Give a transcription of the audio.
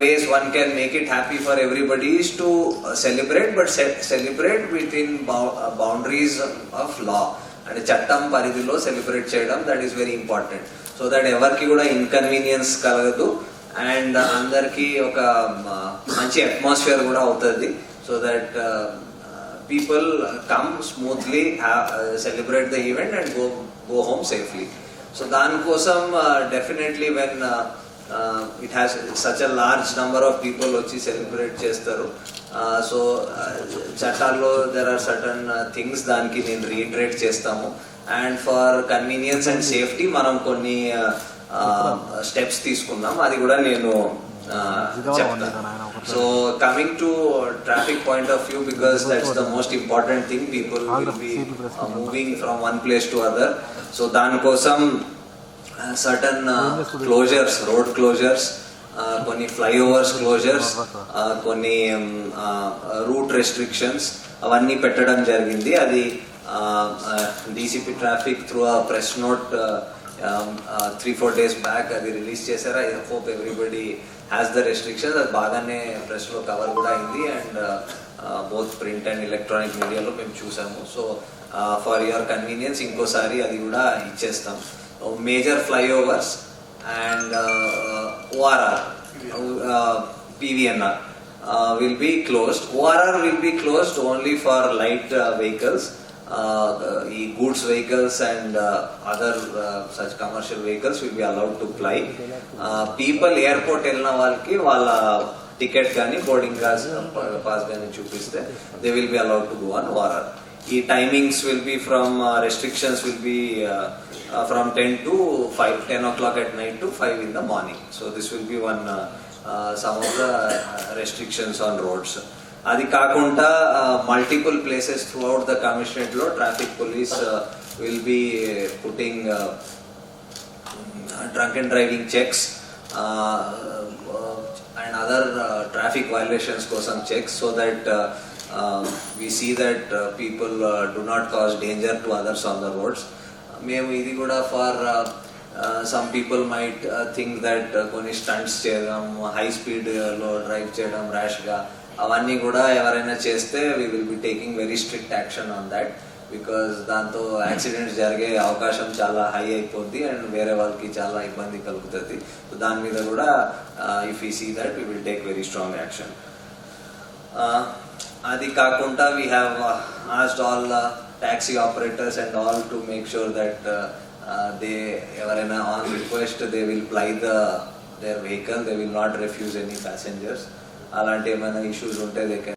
ways one can make it happy for everybody is to uh, celebrate, but celebrate within uh, boundaries of law. అంటే చట్టం పరిధిలో celebrate చేయడం that is very important so that ఎవరికి కూడా inconvenience కలగదు. And uh, అందరికి ఒక um, మంచి అట్మాస్ఫియర్ కూడా అవుతుంది. So that people come smoothly celebrate the event and go go home safely so దానికోసం definitely when it has such a large number of people వచ్చి సెలబ్రేట్ చేస్తారు. సో చట్టాల్లో దెర్ ఆర్ సటన్ థింగ్స్ దానికి నేను reiterate చేస్తాము. And for convenience and safety మనం కొన్ని steps తీసుకున్నాం. అది కూడా నేను చెప్తాను. So coming to traffic point of view because that's the most important thing people will be moving from one place to other so దానికోసం సటన్ క్లోజర్స్ రోడ్ క్లోజర్స్ కొన్ని flyovers closures కొన్ని రూట్ రెస్ట్రిక్షన్స్ అవన్నీ పెట్టడం జరిగింది. అది DCP traffic through ఆ press note three four days back అది release చేశారు? I hope everybody has the restrictions అది బాగానే ప్రెస్లో కవర్ కూడా అయింది and both print and electronic మీడియాలో మేము చూసాము. సో ఫర్ యువర్ కన్వీనియన్స్ ఇంకోసారి అది కూడా ఇచ్చేస్తాం. Major flyovers and ORR PVNR will be closed ORR will be closed only for light vehicles ఈ goods vehicles and other such commercial vehicles will be allowed to ply people airport వెళ్ళిన వాళ్ళకి వాళ్ళ ticket కానీ boarding pass కానీ చూపిస్తే they will be allowed to go on వారార్ ఈ timings will be from restrictions will be from ten to five ten o'clock at night to five in the morning so this will be one some of the restrictions on roads అది కాకుండా multiple places throughout the కమిషనరేట్లో traffic police will be putting drunk and driving checks and other traffic violations కోసం checks so that we see that people do not cause danger to others on the roads మేము ఇది కూడా for some people might think that కొన్ని stunts చేయడం high స్పీడ్లో drive చేయడం ర్యాష్గా అవన్నీ కూడా ఎవరైనా చేస్తే we will be taking very strict action on that because దాంతో యాక్సిడెంట్స్ జరిగే అవకాశం చాలా హై అయిపోద్ది అండ్ వేరే వాళ్ళకి చాలా ఇబ్బంది కలుగుతుంది. సో దాని మీద కూడా if you see that we will take very strong action అది కాకుండా we have asked all taxi operators and all to make sure that they ఎవరైనా on request they will ply the their vehicle they will not refuse any passengers అలాంటి ఏమైనా issues ఉంటే they can